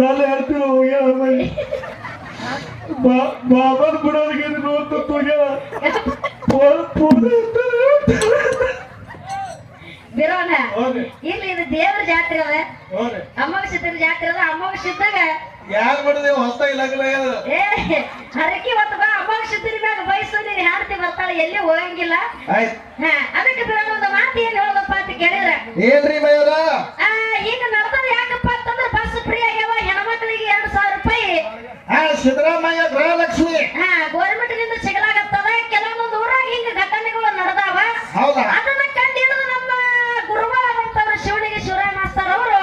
ನಾನು ಹೇಳ್ತೀನಿ ಹೋಗ್ಯಾಳ ಬಿಡೋದಕ್ಕೆ ನೋಡ್ತ ಹೋಗ್ಯಾಳ ಬಿರೋಣ ಇಲ್ಲಿ ಇದು ದೇವ್ರ ಜಾತ್ರೆ ಅದ ಹೋಗ್ರಿ ಅಮಾವಾಸ್ಯದ ಜಾತ್ರೆ ಅದ ಅಮಾವಾಸ್ಯದಾಗ ಯಾರು ಮಾಡಿದೆ ಹೊಸ ಇಲಾಖೆ ಏ ಹರಕಿ ಹೊತ್ತು ಬಾ ಅಮಾವಾಸ್ಯದ ಮ್ಯಾಗ ಬಯಸು ನೀನು ಹಾಡ್ತಿ ಬರ್ತಾಳೆ ಎಲ್ಲಿ ಹೋಗಂಗಿಲ್ಲ. ಅದಕ್ಕೆ ಬಿರೋಣ ಒಂದು ಮಾತು ಏನ್ ಹೇಳೋದಪ್ಪ ಅಂತ ಕೇಳಿದ್ರೆ. ಏನ್ರಿ ಸಿದ್ದರಾಮಯ್ಯ ಗೃಹಲಕ್ಷ್ಮಿ. ಗೌರ್ಮೆಂಟ್ನಿಂದ ಸಿಗಲಾಗತ್ತದ? ಕೆಲವೊಂದು ಊರಾಗ ಹಿಂಗ ಘಟನೆಗಳು ನಡೆದಾವ. ಹೌದಾ? ಅದನ್ನ ಕಂಡಿಡಿದು ನಮ್ಮ ಗುರುಗಳಾದಂತವ್ರು ಶಿವನಿಗೆ ಶಿವರಾಯ ಮಾಸ್ತರ್ ಅವರು.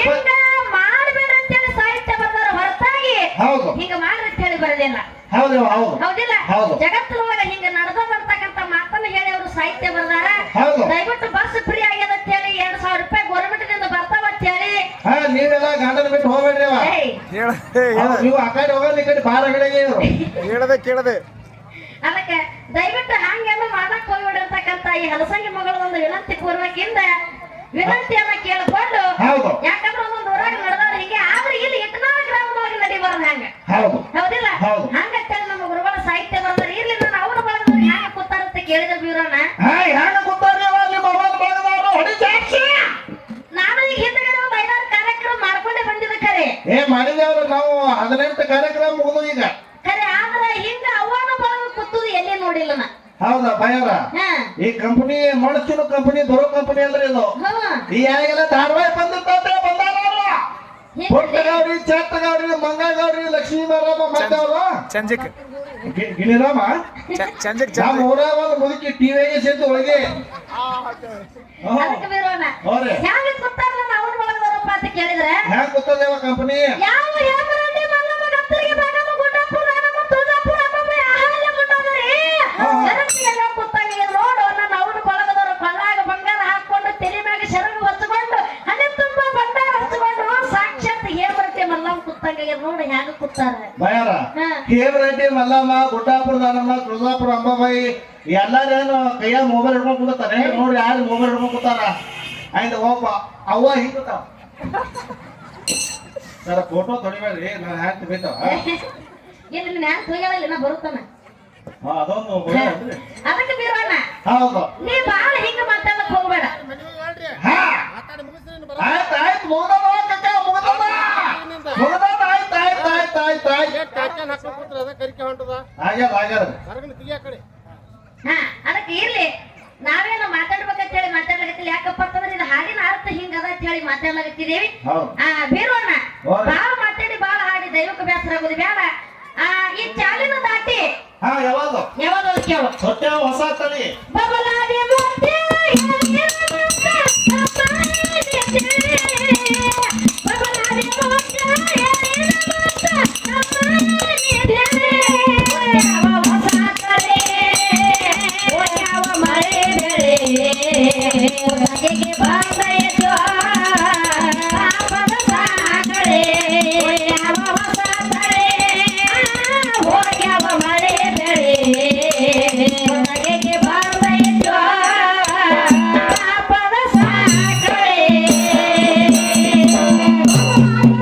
ಹಿಂಗ ಮಾಡಬೇಡ ಅಂತೇಳಿ ಸಾಹಿತ್ಯ ಬರ್ತಾರ ಹೊರತಾಗಿ ಹೌದು. ಹಿಂಗ ಮಾಡ್ರಿ ಅಂತ ಹೇಳಿ ಬರಲಿಲ್ಲ. ಹೌದು ಹೌದು. ಹೌದಿಲ್ಲ? ಹೌದು. ಜಗತ್ತಿನೊಳಗ ಹಿಂಗ ಬರ್ತಕ್ಕಂತ ಮಾತನ್ನ ಹೇಳಿ ಅವರು ಸಾಹಿತ್ಯ ಬರ್ದಾರ ಹೌದು. ದಯವಿಟ್ಟು ಬಸ್ ಫ್ರೀ ಆಗ್ಯದ ಅಂತ ಹೇಳಿ ಎರಡ್ ಸಾವಿರ ರೂಪಾಯಿ ಗೌರ್ಮೆಂಟ್ನಿಂದ ಬರ್ತಾವ ಅಂತ ಹೇಳಿ ಹಾ ನೀವೆಲ್ಲ ಗಂಡನ ಬಿಟ್ಟು ಹೋಗ್ಬೇಡ್ರಿ ಅವ ಏಯ್, ಹೇಳ ಹೇ, ಹೇಳ. ಅವ್ರು ನೀವು ಆ ಕಡೆ ಹೋಗಲ್ಲ ಈ ಕಡೆ ಕಡೆಗೆ ಹೇಳದೆ ಕೇಳದೆ. ಅದಕ್ಕೆ ದಯವಿಟ್ಟು ಹಂಗೆಲ್ಲ ಮಾಡಕ್ ಹೋಗ್ಬಿಡಿರ್ತಕ್ಕಂತ ಈ ಹಲಸಂಗಿ ಮಗಳ ಒಂದು ವಿನಂತಿ ಪೂರ್ವಕಿಂದ ವಿನಂತಿಯನ್ನ ಕೇಳಿಕೊಂಡು ಹೌದು. ಯಾಕಂದ್ರೆ ಒಂದೊಂದು ಊರಾಗ ನಡೆದವ್ರ ಹಿಂಗೆ ಆದ್ರೆ ಇಲ್ಲಿ ಇಟ್ನಾಳ ಗ್ರಾಮವಾಗಿ ನಡಿಬಾರ್ದು ಹಂಗ. ಹೌದು. ಹೌದಿಲ್ಲ? ಹೌದು. ಹಂಗಂತೇಳಿ ನಮ್ಮ ಗುರುಗಳ ಸಾಹಿತ್ಯ ಬರ್ತಾರೆ ಇರ್ಲಿ ನಾನು ಅವ್ರ ಬಳಗದವ್ರು ಹ್ಯಾಂಗ ಕೂತಾರಂತ ಕೇಳಿದ್ರೆ ಬೀರೋಣ ಹಾ ಹೆಣ್ಣು ಕೂತಾರ್ರಿ ಅವ ಅಲ್ಲಿ ಮೊಬೈಲ್ ಬಳಗದವ್ರು ಹೊಡಿ ಜಾಸ್ತಿ ನಾನು ಈಗ ಹಿಂದ್ಗಡೆ ಒಂದು ಐದಾರು ಕಾರ್ಯಕ್ರಮ ಮಾಡ್ಕೊಂಡೇ ಬಂದಿದ್ದೆ ಖರೆ ಏ ಮಾಡಿದೇವ್ರು ನಾವು ಹದಿನೆಂಟು ಕಾರ್ಯಕ್ರಮ ಮುಗಿದು ಈಗ. ಖರೆ ಆದ್ರೆ ಹಿಂಗ ಅವನ ಬಳಗ ಕೂತುದು ಎಲ್ಲಿ ನೋಡಿಲ್ಲ ನಾ. ಹೌದಾ ಭಯರ? ಈ ಕಂಪನಿ ಮಣಚಿನ ಕಂಪನಿ ದೊರೋ ಕಂಪನಿ ಅಲ್ರಿ ಇದು. ಈ ಯಾರಿಗೆಲ್ಲ ಧಾರವಾಹಿ ಬಂದಿರ್ತಾರೆ ಬಂದಾರ ಅವ್ರು. ಪುಟ್ಟಗೌರಿ ಚಟ್ಟಗೌರಿ ಮಂಗಗೌರಿ ಲಕ್ಷ್ಮೀ ಮಾರಮ್ಮ ಮತ್ತೆ ಚಂಜಕ್ ಗಿಣಿರಾಮ? ಚಂಜಕ್ ನಮ್ಮ ಊರಾಗ ಒಂದು ಮುದುಕಿ ಟಿವಿಗೆ ಸೇತು ಒಳಗೆ ಬೀರೋಣ ಹೋರಿ ಹ್ಯಾಂಗ ಕೂತಾರ ನಾನು ಅವನ ಬಳಗದವ್ರಪ್ಪ ಅಂತ ಕೇಳಿದ್ರೆ ಹ್ಯಾಂಗ ಗೊತ್ತದೇವ ಕಂಪನಿ ಯಾವ ಹೇಮರೆಡ್ಡಿ ಮಲ್ಲಮ್ಮ ಗತ್ತರಿಗೆ ಬಾಗಮ್ಮ ಗುಡ್ಡಪ್ಪು ನಾನಮ್ಮ ತುಳಜಾಪುರ ಅಮ್ಮಮ್ಮ ಆಹಾರ ಗುಡ್ಡದರಿ ಜನತೆಗೆಲ್ಲ ಕೂತಾಗ ನೋಡು ನನ್ನ ಅವನ ಬಳಗದವರು ಕೊಳ್ಳಾಗ ಬಂಗಾರ ಹಾಕೊಂಡು ತಲೆ ಮ್ಯಾಗ ಶರಗ ಹೊಚ್ಕೊಂಡು ಹಣೆ ತುಂಬ ಬಂಗಾರ ಹಚ್ಕೊಂಡು ಸಾಕ್ಷಾತ್ ಹೇಮರತಿ ಮಲ್ಲಮ್ಮ ಕೂತಾಗ ನೋಡು ಹ್ಯಾಂಗ ಕೂತಾರ. ಭಯರ? ಹಾ. ಕೇವರೆಡ್ಡಿ ಮಲ್ಲಮ್ಮ ಗುಡ್ಡಾಪುರ ತುಳಜಾಪುರ ಅಂಬಾಬಾಯಿ ಎಲ್ಲಾರೇನು ಕೈಯಾಗ ಮೊಬೈಲ್ ಹಿಡ್ಕೊಂಡ್ ಕುಂತಾರೆ? ನೋಡಿ ಯಾರು ಮೊಬೈಲ್ ಹಿಡ್ಕೊಂಡ್ ಕೂತಾರ? ಆಯ್ತು ಒಬ್ಬ ಅವ್ವ ಹಿಂಗ್ ಸರ ಫೋಟೋ ತೊಡಿಬೇಡ್ರಿ ನಾನು ಹ್ಯಾಂಗ್ ಬೈತಾವ ನಾ ಬರುತ್ತಾನ? ಅದೊಂದು? ಅದಕ್ಕೆ ಹೌದು. ನೀ ಬಾಳ ಹಿಂಗ ಮಾತಾಡಕ್ ಹೋಗ್ಬೇಡ. ಹಾ. ಆಯ್ತು ಆಯ್ತು ಮುಗ್ದದ ಕಕ್ಕ ಮುಗ್ದದ ಮುಗ್ದದ ಆಯ್ತು ಆಯ್ತು ಆಯ್ತು ಆಯ್ತು ಆಯ್ತು. ಆಗ್ಯಾದ ಆಗ್ಯಾದ ಹಾ ಅದಕ್ಕೆ ಇರ್ಲಿ. ಅಂತ ಹೇಳಿ ಮಾತಾಡ್ಲಾಗತ್ತಿದ್ದೇವೆ ಆ ಬೀರೋಣ. ಬಾಳ ಮಾತಾಡಿ ಬಾಳ ಹಾಡಿ ದೈವಕ್ಕೆ ಬೇಸರ ಆಗೋದು ಬೇಡ. ಆ ಈ ಚಾಲಿನ ದಾಟಿ. ಯಾವಾಗ? ಯಾವಾಗ ಕೇಳು. ಹೊಟ್ಟೆ ಹೊಸ ತಳಿ. ಬಬಲಾದೆ